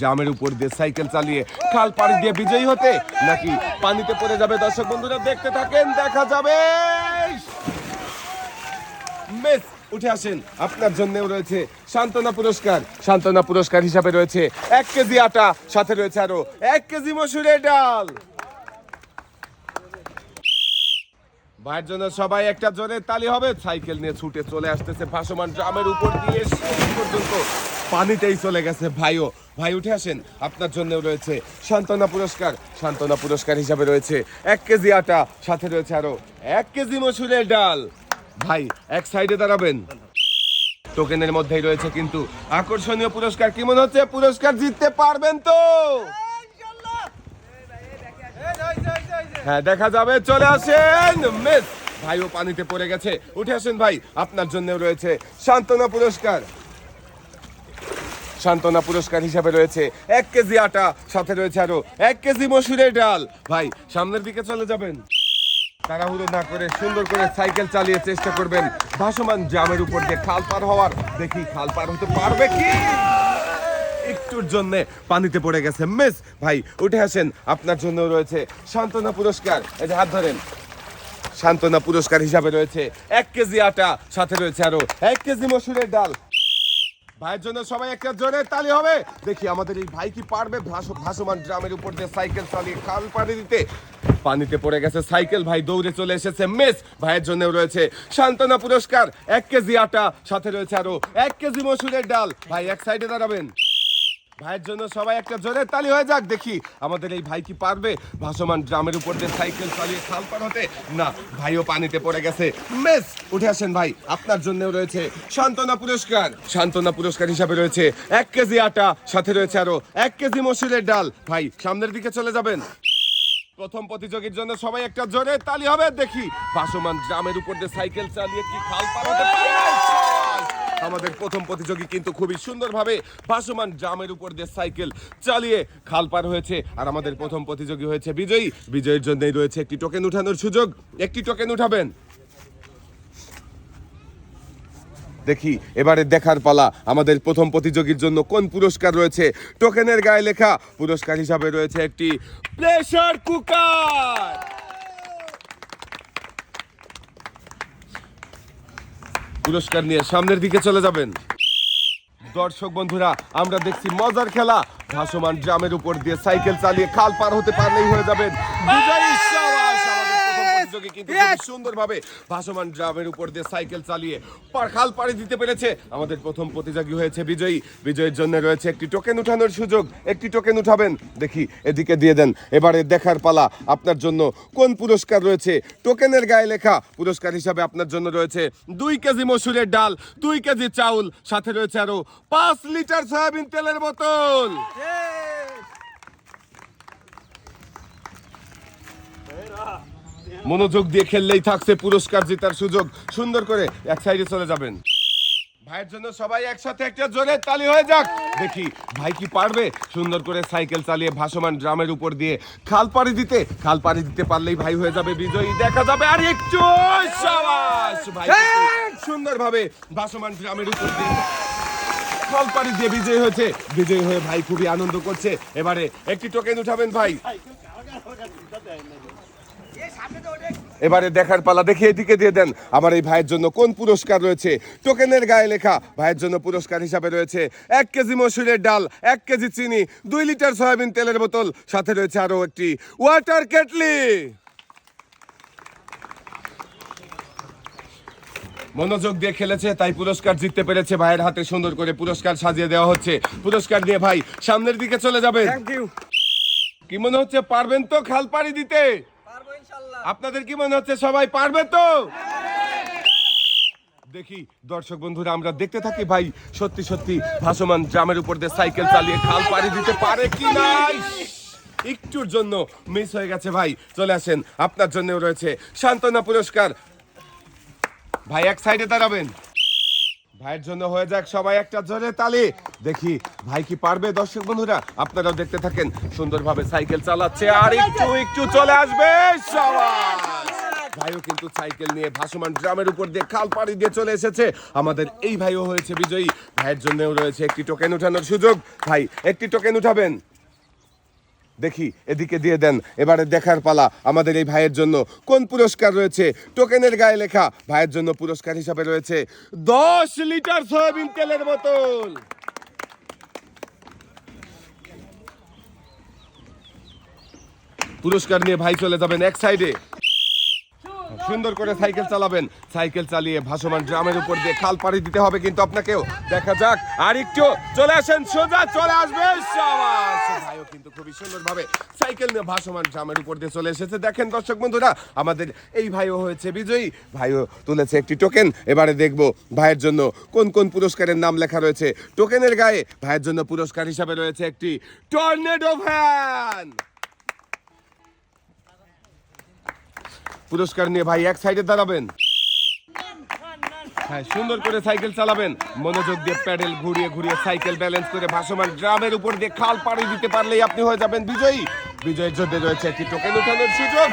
জামের উপর দিয়ে সাইকেল চালিয়ে খাল পাড়ি দিয়ে বিজয়ী হতে নাকি পানিতে পড়ে যাবে? দর্শক বন্ধুরা, দেখতে থাকেন, দেখা যাবে। মেস, উঠে আসেন। আপনার রয়েছে পুরস্কার। পুরস্কার হিসাবে রয়েছে এক কেজি আটা, সাথে রয়েছে আরও এক কেজি মসুরের ডাল। ভাইয়ের জন্য সবাই একটা জোরে তালি হবে। সাইকেল নিয়ে ছুটে চলে আসতেছে ভাসমান ড্রামের উপর দিয়ে পর্যন্ত। পানিতেই চলে গেছে। ভাইও, ভাই উঠে আসেন। আপনার জন্য রয়েছে সান্ত্বনা পুরস্কার। সান্ত্বনা পুরস্কার হিসাবে রয়েছে এক কেজি আটা, সাথে রয়েছে আরও এক কেজি মসুরের ডাল। ভাই, এক সাইডে দাঁড়াবেন। টোকেনের মধ্যেই রয়েছে কিন্তু আকর্ষণীয় পুরস্কার কি মনে হচ্ছে? পুরস্কার জিততে পারবেন তো? হ্যাঁ দেখা যাবে, চলে আসেন। মিস। ভাইও পানিতে পড়ে গেছে। উঠে আসেন ভাই, আপনার জন্য রয়েছে সান্ত্বনা পুরস্কার। সান্ত্বনা পুরস্কার হিসাবে রয়েছে। এক কেজি আটা, সাথে রয়েছে আরও এক কেজি মসুরের ডাল। ভাই, সামনের দিকে চলে যাবেন। তাড়াহুড়ো না করে সুন্দর করে সাইকেল চালিয়ে চেষ্টা করবেন ভাসমান জামের উপর দিয়ে খাল পার হওয়ার। দেখি খাল পার হতে পারবে কি? একটুর জন্য পানিতে পড়ে গেছে। মিস, ভাই, উঠে আসেন। আপনার জন্য রয়েছে সান্ত্বনা পুরস্কার। এই যে হাত ধরেন। সান্ত্বনা পুরস্কার হিসাবে রয়েছে এক কেজি আটা, সাথে রয়েছে আরও এক কেজি মসুরের ডাল। ভাইয়ের জন্য সবাই একটা জোরে তালি হবে। দেখি আমাদের এই ভাই কি পারবে? ভাস- ভাসমান ড্রামের উপর দিয়ে সাইকেল চালিয়ে খাল পানি দিতে। পানিতে পড়ে গেছে সাইকেল, ভাই দৌড়ে চলে এসেছে। মেস, ভাইয়ের জন্য রয়েছে সান্ত্বনা পুরস্কার। এক কেজি আটা, সাথে রয়েছে আরও এক কেজি মসুরের ডাল। ভাই, এক সাইডে দাঁড়াবেন। ভাইয়ের জন্য সবাই একটা জোরে তালি হয়ে যাক, দেখি আমাদের এই ভাই কি পারবে। ভাসমান ড্রামের উপর দিয়ে সাইকেল চালিয়ে খাল পার হতে। না, ভাইও পানিতে পড়ে গেছে। মেস, উঠে আসেন ভাই, আপনার জন্যও রয়েছে সান্ত্বনা পুরস্কার। সান্ত্বনা পুরস্কার হিসাবে রয়েছে এক কেজি আটা, সাথে রয়েছে আরও এক কেজি মসুরের ডাল। ভাই, সামনের দিকে চলে যাবেন। প্রথম প্রতিযোগীর জন্য সবাই একটা জোরে তালি হবে, দেখি। ভাসমান ড্রামের উপর দিয়ে সাইকেল চালিয়ে কি খাল পার হতে পারে? আমাদের প্রথম প্রতিযোগী কিন্তু খুবই সুন্দরভাবে ভাসমান জামের উপর দিয়ে সাইকেল চালিয়ে খাল পার হয়েছে। আর আমাদের প্রথম প্রতিযোগী হয়েছে বিজয়ী। বিজয়ীর জন্যই রয়েছে একটি টোকেন উঠানোর সুযোগ। একটি টোকেন উঠাবেন। দেখি, এবারে দেখার পালা আমাদের প্রথম প্রতিযোগীর জন্য কোন পুরস্কার রয়েছে? টোকেনের গায়ে লেখা পুরস্কার হিসাবে রয়েছে একটি প্রেসার কুকার পুরস্কার নিয়ে সামনের দিকে চলে যাবেন। দর্শক বন্ধুরা, আমরা দেখছি মজার খেলা। ভাসমান ড্রামের উপর দিয়ে সাইকেল চালিয়ে খাল পার হতে পারলেই হয়ে যাবেন। বিজয়ী প্রতিযোগী কিন্তু খুব সুন্দরভাবে ভাসমান ড্রামের উপর দিয়ে সাইকেল চালিয়ে পার খাল পাড়ি দিতে পেরেছে। আমাদের প্রথম প্রতিযোগী হয়েছে বিজয়ী। বিজয়ের জন্য রয়েছে একটি টোকেন উঠানোর সুযোগ। একটি টোকেন উঠাবেন। দেখি এদিকে দিয়ে দেন। এবারে দেখার পালা। আপনার জন্য কোন পুরস্কার রয়েছে? টোকেনের গায়ে লেখা পুরস্কার হিসাবে আপনার জন্য রয়েছে দুই কেজি মসুরের ডাল দুই কেজি চাউল সাথে রয়েছে আরও পাঁচ লিটার সয়াবিন তেলের বোতল। মনোযোগ দিয়ে খেললেই থাকছে পুরস্কার জেতার সুযোগ। সুন্দর করে এক সাইডে চলে যাবেন। ভাইয়ের জন্য সবাই একসাথে একটা জোরে তালি হয়ে যাক। দেখি ভাই কি পারবে? সুন্দর করে সাইকেল চালিয়ে ভাসমান ড্রামের উপর দিয়ে খাল পাড়ি দিতে। খাল পাড়ি দিতে পারলেই ভাই হয়ে যাবে বিজয়ী। দেখা যাবে আর একটু সাবাস। ভাই সুন্দরভাবে ভাসমান ড্রামের উপর দিয়ে খাল পাড়ি দিয়ে বিজয়ী হয়েছে। বিজয়ী হয়ে ভাই খুবই আনন্দ করছে। এবারে একটি টোকেন উঠাবেন ভাই। এবারে দেখার পালা দেখে এদিকে দিয়ে দেন। আমার এই ভাইয়ের জন্য কোন পুরস্কার রয়েছে? টোকেনের গায়ে লেখা ভাইয়ের জন্য পুরস্কার হিসাবে রয়েছে এক কেজি মসুরের ডাল এক কেজি চিনি দুই লিটার সয়াবিন তেলের বোতল সাথে রয়েছে আরও একটি ওয়াটার কেটলি। মনোযোগ দিয়ে খেলেছে তাই পুরস্কার জিততে পেরেছে ভাইয়ের হাতে সুন্দর করে পুরস্কার সাজিয়ে দেওয়া হচ্ছে। পুরস্কার দিয়ে ভাই সামনের দিকে চলে যাবে কি মনে হচ্ছে পারবেন তো খাল পাড়ি দিতে? আপনাদের কি মনে হচ্ছে সবাই পারবে তো? দেখি, দর্শক বন্ধুরা, আমরা দেখতে থাকি ভাই, সত্যি সত্যি ভাসমান ড্রামের উপর দিয়ে সাইকেল চালিয়ে খাল পাড়ি দিতে পারে কি নাই? একটুর জন্য মিস হয়ে গেছে ভাই, চলে আসেন। আপনার জন্যও রয়েছে সান্ত্বনা পুরস্কার। ভাই, এক সাইডে দাঁড়াবেন। ভাইয়ের জন্য হয়ে যাক সবাই একটা জোরে তালি। দেখি ভাই কি পারবে? দর্শক বন্ধুরা, আপনারাও দেখতে থাকেন। সুন্দরভাবে সাইকেল চালাচ্ছে আর একটু একটু চলে আসবে সবাই ভাইও কিন্তু সাইকেল নিয়ে ভাসমান ড্রামের উপর দিয়ে খাল পাড়ি দিয়ে চলে এসেছে। আমাদের এই ভাইও হয়েছে বিজয়ী। ভাইয়ের জন্যও রয়েছে একটি টোকেন উঠানোর সুযোগ। ভাই, একটি টোকেন উঠাবেন। দেখি, এদিকে দিয়ে দেন। এবারে দেখার পালা আমাদের এই ভাইয়ের জন্য। কোন পুরস্কার রয়েছে? টোকেনের গায়ে লেখা, ভাইয়ের জন্য পুরস্কার হিসাবে রয়েছে দশ লিটার সয়াবিন তেলের বোতল। পুরস্কার নিয়ে ভাই চলে যাবেন এক সাইডে সুন্দর করে সাইকেল চালাবেন। সাইকেল চালিয়ে ভাসমান ড্রামের উপর দিয়ে খাল পাড়ি দিতে হবে কিন্তু আপনাকেও। দেখা যাক, আর একটু চলে আসেন, সোজা চলে আসবে। সাবাস! ভাইও কিন্তু খুবই সুন্দরভাবে সাইকেল নিয়ে ভাসমান ড্রামের উপর দিয়ে চলে এসেছে। দেখেন দর্শক বন্ধুরা, আমাদের এই ভাইও হয়েছে বিজয়ী। ভাইও তুলেছে একটি টোকেন। এবারে দেখব ভাইয়ের জন্য কোন কোন পুরস্কারের নাম লেখা রয়েছে। টোকেনের গায়ে ভাইয়ের জন্য পুরস্কার হিসাবে রয়েছে একটি টর্নেডো ভ্যান। পুরস্কার নিয়ে ভাই এক সাইডে দাঁড়াবেন। হ্যাঁ সুন্দর করে সাইকেল চালাবেন। মনোযোগ দিয়ে প্যাডেল ঘুরিয়ে ঘুরিয়ে সাইকেল ব্যালেন্স করে ভাসমান গ্রামের উপর দিয়ে খাল পাড়ি দিতে পারলেই আপনি হয়ে যাবেন বিজয়ী। বিজয়ের যুদ্ধে রয়েছে একটি টোকেন উঠানোর সুযোগ।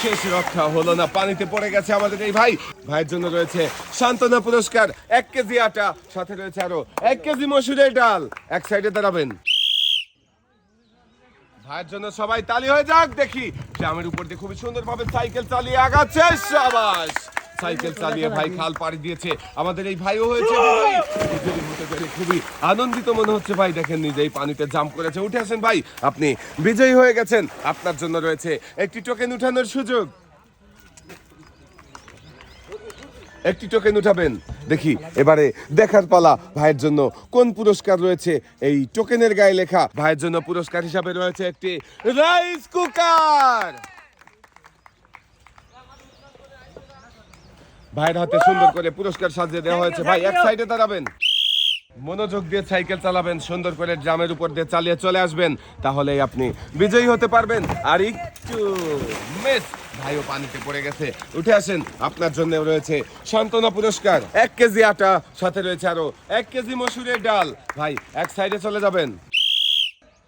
শেষ রক্ষা হলো না, পানিতে পড়ে গেছে আমাদের এই ভাই। ভাইয়ের জন্য রয়েছে সান্ত্বনা পুরস্কার, এক কেজি আটা, সাথে রয়েছে আরও এক কেজি মসুরের ডাল। এক সাইডে দাঁড়াবেন। ভাইয়ের জন্য সবাই তালি হয়ে যাক। দেখি গ্রামের উপর দিয়ে খুবই সুন্দরভাবে সাইকেল চালিয়ে আগাচ্ছে। সাবাস! সাইকেল চালিয়ে ভাই খাল পাড়ি দিয়েছে। আমাদের এই ভাইও হয়েছে খুবই আনন্দিত মনে হচ্ছে ভাই। দেখেন নিজেই পানিতে জাম্প করেছে। উঠে আসেন ভাই, আপনি বিজয়ী হয়ে গেছেন। আপনার জন্য রয়েছে একটি টোকেন উঠানোর সুযোগ। একটি টোকেন উঠাবেন। দেখি, এবারে দেখার পালা ভাইয়ের জন্য। কোন পুরস্কার রয়েছে? এই টোকেনের গায়ে লেখা। ভাইয়ের জন্য পুরস্কার হিসাবে রয়েছে একটি রাইস কুকার। ভাইয়ের হাতে সুন্দর করে পুরস্কার সাজিয়ে দেওয়া হয়েছে। ভাই, এক সাইডে দাঁড়াবেন। মনোযোগ দিয়ে সাইকেল চালাবেন, সুন্দর করে ড্রামের উপর দিয়ে চালিয়ে চলে আসবেন। তাহলেই আপনি বিজয়ী হতে পারবেন। আর একটু মিস ভাইও পানিতে পড়ে গেছে। উঠে আসেন, আপনার জন্য রয়েছে সান্ত্বনা পুরস্কার। এক কেজি আটা, সাথে রয়েছে আরও এক কেজি মসুরের ডাল। ভাই, এক সাইডে চলে যাবেন।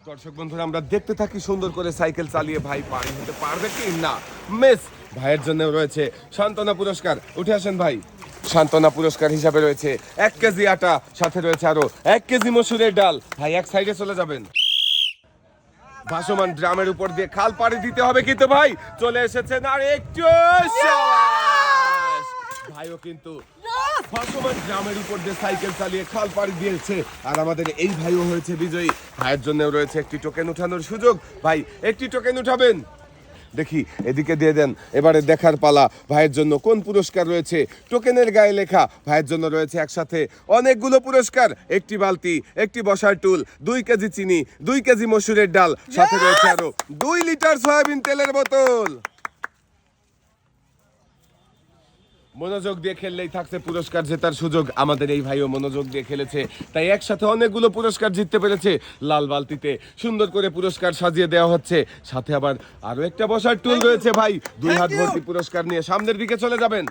দর্শক বন্ধুরা, আমরা দেখতে থাকি সুন্দর করে সাইকেল চালিয়ে ভাই পানি হতে পারবে কি না? মিস, ভাইয়ের জন্য রয়েছে সান্ত্বনা পুরস্কার। উঠে আসেন ভাই। সান্ত্বনা পুরস্কার হিসাবে রয়েছে এক কেজি আটা, সাথে রয়েছে আরও এক কেজি মসুরের ডাল। ভাই, এক সাইডে চলে যাবেন। ভাসমান ড্রামের উপর দিয়ে খাল পাড়ি দিতে হবে কিন্তু ভাই। চলে এসেছেন আর একটু! ভাইও কিন্তু ভাসমান ড্রামের উপর দিয়ে সাইকেল চালিয়ে খাল পাড়ি দিয়েছে। আর আমাদের এই ভাইও হয়েছে বিজয়ী। ভাইয়ের জন্য রয়েছে একটি টোকেন উঠানোর সুযোগ। ভাই একটি টোকেন উঠাবেন? দেখি, এদিকে দিয়ে দেন। এবারে দেখার পালা, ভাইয়ের জন্য কোন পুরস্কার রয়েছে? টোকেনের গায়ে লেখা, ভাইয়ের জন্য রয়েছে একসাথে অনেকগুলো পুরস্কার। একটি বালতি, একটি বসার টুল, দুই কেজি চিনি, দুই কেজি মসুরের ডাল, সাথে রয়েছে আরও দুই লিটার সয়াবিন তেলের বোতল। মনোযোগ দিয়ে খেললেই থাকছে পুরস্কার জেতার সুযোগ। আমাদের এই ভাইও মনোযোগ দিয়ে খেলেছে। তাই একসাথে অনেকগুলো পুরস্কার জিততে পেরেছে লাল বালতিতে। সুন্দর করে পুরস্কার সাজিয়ে দেওয়া হচ্ছে। সাথে আবার আরও একটা বসার টুল রয়েছে ভাই। দুই হাত ভর্তি পুরস্কার নিয়ে সামনের দিকে চলে যাবেন।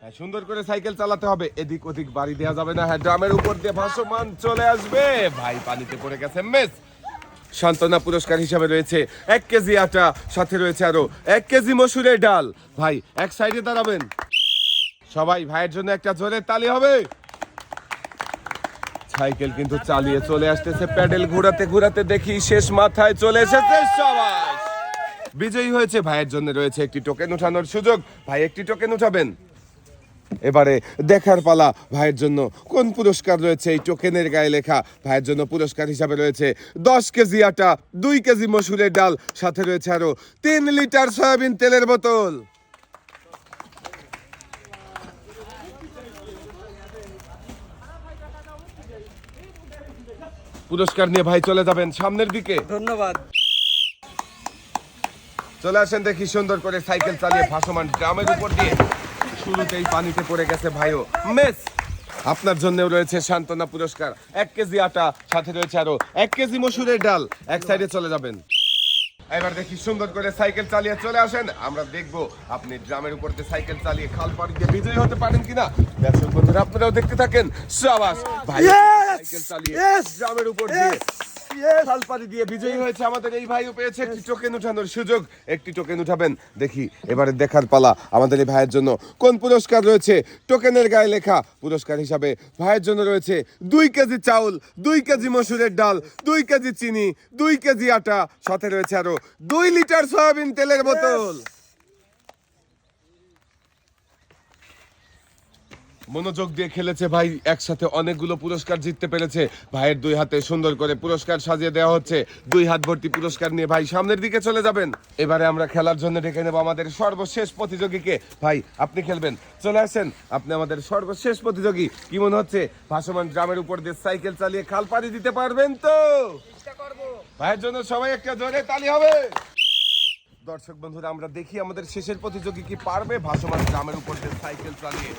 হ্যাঁ সুন্দর করে সাইকেল চালাতে হবে। এদিক ওদিক বাড়ি দেওয়া যাবে না। হ্যাঁ ড্রামের উপর দিয়ে ভাসমান চলে আসবে। ভাই পানিতে পড়ে গেছে। মেস সান্ত্বনা পুরস্কার হিসাবে রয়েছে। এক কেজি আটা, সাথে রয়েছে আরও এক কেজি মসুরের ডাল। ভাই, এক সাইডে দাঁড়াবেন। সবাই ভাইয়ের জন্য একটা জোরে তালি হবে। সাইকেল কিন্তু চালিয়ে চলে আসতেছে, প্যাডেল ঘোরাতে ঘোরাতে দেখি শেষ মাথায় চলে এসেছে সবাই। বিজয়ী হয়েছে, ভাইয়ের জন্য রয়েছে একটি টোকেন উঠানোর সুযোগ। ভাই, একটি টোকেন উঠাবেন। এবারে দেখার পালা। ভাইয়ের জন্য কোন পুরস্কার রয়েছে? এই টোকেনের গায়ে লেখা। ভাইয়ের জন্য পুরস্কার হিসাবে রয়েছে দশ কেজি আটা দুই কেজি মসুরের ডাল সাথে রয়েছে আরও তিন লিটার সয়াবিন তেলের বোতল। পুরস্কার নিয়ে ভাই চলে যাবেন সামনের দিকে। ধন্যবাদ। চলে আসেন দেখি সুন্দর করে সাইকেল চালিয়ে ভাসমান গ্রামের উপর দিয়ে। শুরুতেই পানিতে পড়ে গেছে ভাইও। মেস আপনার জন্যও রয়েছে সান্ত্বনা পুরস্কার। এক কেজি আটা সাথে রয়েছে আরও এক কেজি মসুরের ডাল। এক সাইডে চলে যাবেন। এবার দেখি সুন্দর করে সাইকেল চালিয়ে চলে আসেন। আমরা দেখব আপনি ড্রামের উপর দিয়ে সাইকেল চালিয়ে খাল পাড়ি দিয়ে বিজয়ী হতে পারেন কিনা। দর্শক বন্ধুরা আপনারাও দেখতে থাকেন। সাবাস ভাই সাইকেল চালিয়ে ড্রামের উপর দিয়ে ইয়েস তালপাড়ি দিয়ে বিজয়ী হয়েছে আমাদের এই ভাইও পেয়েছে একটি টোকেন উঠানোর সুযোগ। একটি টোকেন উঠাবেন দেখি এবারে দেখার পালা আমাদের এই ভাইয়ের জন্য। কোন পুরস্কার রয়েছে? টোকেনের গায়ে লেখা পুরস্কার হিসাবে ভাইয়ের জন্য রয়েছে দুই কেজি চাউল দুই কেজি মসুরের ডাল দুই কেজি চিনি দুই কেজি আটা সাথে রয়েছে আরও দুই লিটার সয়াবিন তেলের বোতল। মনোযোগ দিয়ে খেলেছে ভাই একসাথে অনেকগুলো পুরস্কার জিততে পেরেছে। ভাইয়ের দুই হাতে সুন্দর করে পুরস্কার সাজিয়ে দেওয়া হচ্ছে। দুই হাত ভর্তি পুরস্কার নিয়ে ভাই সামনের দিকে চলে যাবেন। এবারে আমরা খেলার জন্য ডেকে নেব আমাদের সর্বশেষ প্রতিযোগীকে। ভাই আপনি খেলবেন। চলে আসেন আপনি আমাদের সর্বশেষ প্রতিযোগী। কি মনে হচ্ছে? ভাসমান গ্রামের উপর দিয়ে সাইকেল চালিয়ে খাল পাড়ি দিতে পারবেন তো? ভাইয়ের জন্য সবাই একটা জোরে তালি হবে। দর্শক বন্ধুরা আমরা দেখি আমাদের শেষের প্রতিযোগী কি পারবে। ভাসমান গ্রামের উপর দিয়ে সাইকেল চালিয়ে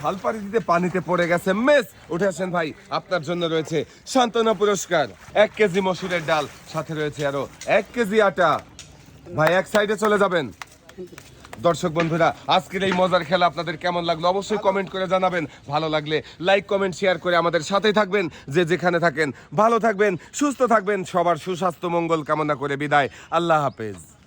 খাল দিতে পানিতে পড়ে গেছে। মেস, উঠে আসেন ভাই, আপনার জন্য রয়েছে সান্ত্বনা পুরস্কার। এক কেজি মসুরের ডাল, সাথে রয়েছে আরও এক কেজি আটা। ভাই, এক সাইডে চলে যাবেন। দর্শক বন্ধুরা, আজকের এই মজার খেলা আপনাদের কেমন লাগল অবশ্যই কমেন্ট করে জানাবেন। ভালো লাগলে লাইক, কমেন্ট, শেয়ার করে আমাদের সাথেই থাকবেন। যে যেখানে থাকেন, ভালো থাকবেন, সুস্থ থাকবেন। সবার সুস্বাস্থ্য, মঙ্গল কামনা করে বিদায়। আল্লাহ হাফেজ।